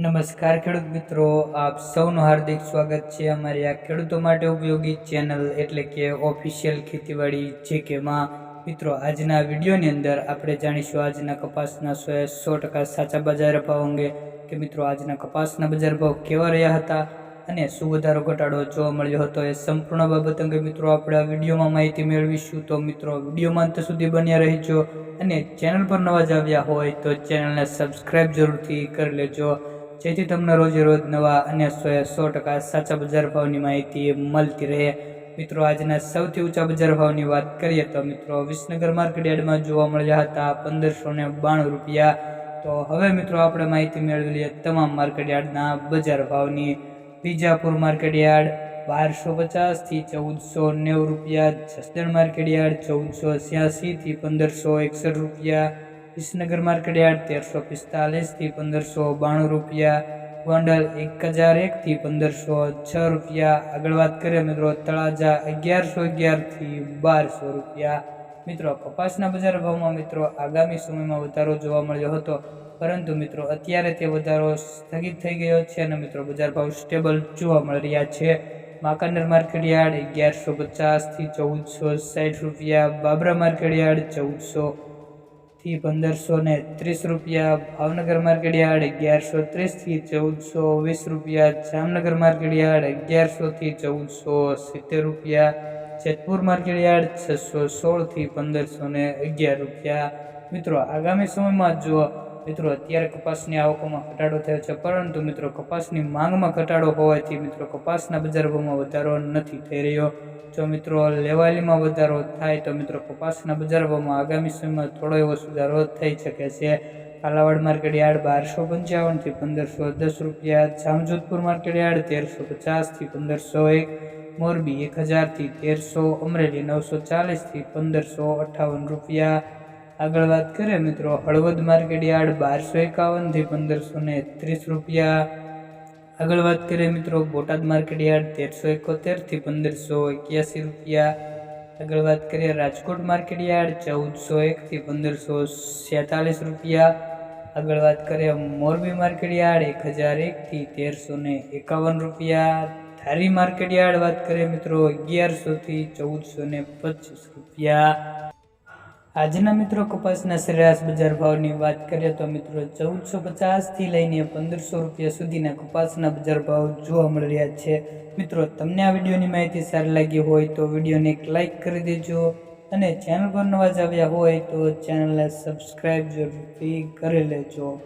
નમસ્કાર ખેડૂત મિત્રો, આપ સૌનું હાર્દિક સ્વાગત છે અમારી આ ખેડૂતો માટે ઉપયોગી ચેનલ એટલે કે ઓફિશિયલ ખેતીવાડી જે કેમાં મિત્રો, આજના વિડીયોની અંદર આપણે જાણીશું આજના કપાસના સો સો ટકા સાચા બજાર ભાવ અંગે કે મિત્રો, આજના કપાસના બજાર ભાવ કેવા રહ્યા હતા અને શું વધારો ઘટાડો જોવા મળ્યો હતો એ સંપૂર્ણ બાબત અંગે મિત્રો, આપણે આ વિડીયોમાં માહિતી મેળવીશું. તો મિત્રો, વિડીયોમાં અંત સુધી બન્યા રહીજો અને ચેનલ પર નવા જ આવ્યા હોય તો ચેનલને સબસ્ક્રાઈબ જરૂરથી કરી લેજો. જેથી તમને રોજે રોજ નવા અને સો ટકા સાચા બજાર ભાવની માહિતી મળતી રહે. મિત્રો, આજના સૌથી ઊંચા બજાર ભાવની વાત કરીએ તો મિત્રો, વિસનગર માર્કેટ યાર્ડમાં જોવા મળ્યા હતા પંદરસો ને બાણું રૂપિયા. તો હવે મિત્રો, આપણે માહિતી મેળવી લઈએ તમામ માર્કેટ યાર્ડના બજાર ભાવની. વિજાપુર માર્કેટ યાર્ડ બારસો પચાસથી ચૌદસો નેવું રૂપિયા. જસદણ માર્કેટ યાર્ડ ચૌદસો છ્યાસીથી પંદરસો એકસઠ રૂપિયા. વિસનગર માર્કેટ યાર્ડ તેરસો પિસ્તાલીસથી પંદરસો બાણું રૂપિયા. ગોંડલ એક હજાર એકથી પંદરસો છ રૂપિયા. આગળ વાત કરીએ મિત્રો તળાજા અગિયારસો અગિયારથી બારસો રૂપિયા. મિત્રો કપાસના બજાર ભાવમાં મિત્રો આગામી સમયમાં વધારો જોવા મળ્યો હતો. પરંતુ મિત્રો અત્યારે તે વધારો સ્થગિત થઈ ગયો છે અને મિત્રો બજાર ભાવ સ્ટેબલ જોવા મળી રહ્યા છે. માકાંડર માર્કેટ યાર્ડ અગિયારસો પચાસથી ચૌદસો સાઠ રૂપિયા. બાબરા માર્કેટ યાર્ડ ચૌદસો થી પંદરસો ને ત્રીસ રૂપિયા, ભાવનગર માર્કેટ યાર્ડ અગિયારસો ત્રીસથી ચૌદસો વીસ રૂપિયા, જામનગર માર્કેટ યાર્ડ અગિયારસોથી ચૌદસો સિત્તેર રૂપિયા, જેતપુર માર્કેટ યાર્ડ છસો સોળથી પંદરસો ને અગિયાર રૂપિયા. મિત્રો, આગામી સમયમાં જો મિત્રો, અત્યારે કપાસની આવકોમાં ઘટાડો થયો છે. પરંતુ મિત્રો, કપાસની માંગમાં ઘટાડો હોવાથી મિત્રો, કપાસના બજાર ભાવમાં વધારો નથી થઈ રહ્યો. જો મિત્રો, લેવાલીમાં વધારો થાય તો મિત્રો, કપાસના બજાર ભાવમાં આગામી સમયમાં થોડો એવો સુધારો થઈ શકે છે. કાલાવાડ માર્કેટ યાર્ડ બારસો પંચાવનથી પંદરસો દસ રૂપિયા, જામજોધપુર માર્કેટ યાર્ડ તેરસો પચાસથી પંદરસો એક, મોરબી એક હજારથી તેરસો, અમરેલી નવસો ચાલીસથી પંદરસો અઠ્ઠાવન રૂપિયા આગળ વાત કરીએ મિત્રો, હળવદ માર્કેટ યાર્ડ બારસો એકાવનથી પંદરસો ને ત્રીસ રૂપિયા. આગળ વાત કરીએ મિત્રો, બોટાદ માર્કેટ યાર્ડ તેરસો એકોતેરથી પંદરસો એક્યાસી રૂપિયા. આગળ વાત કરીએ રાજકોટ માર્કેટ યાર્ડ ચૌદસો એકથી પંદરસો છેતાલીસ રૂપિયા. આગળ વાત કરીએ મોરબી માર્કેટ યાર્ડ એક હજાર એકથી તેરસો ને એકાવન રૂપિયા. ધારી માર્કેટ યાર્ડ વાત કરીએ મિત્રો અગિયારસોથી ચૌદસો ને પચીસ રૂપિયા. આજના મિત્રો કપાસના સરેરાશ બજાર ભાવની વાત કરીએ તો મિત્રો ચૌદસો પચાસથી લઈને પંદરસો રૂપિયા સુધીના કપાસના બજાર ભાવ જોવા મળી રહ્યા છે. મિત્રો, તમને આ વિડીયોની માહિતી સારી લાગી હોય તો વિડીયોને એક લાઇક કરી દેજો અને ચેનલ પર નવા જ આવ્યા હોય તો ચેનલને સબસ્ક્રાઈબ જરૂરથી કરી લેજો.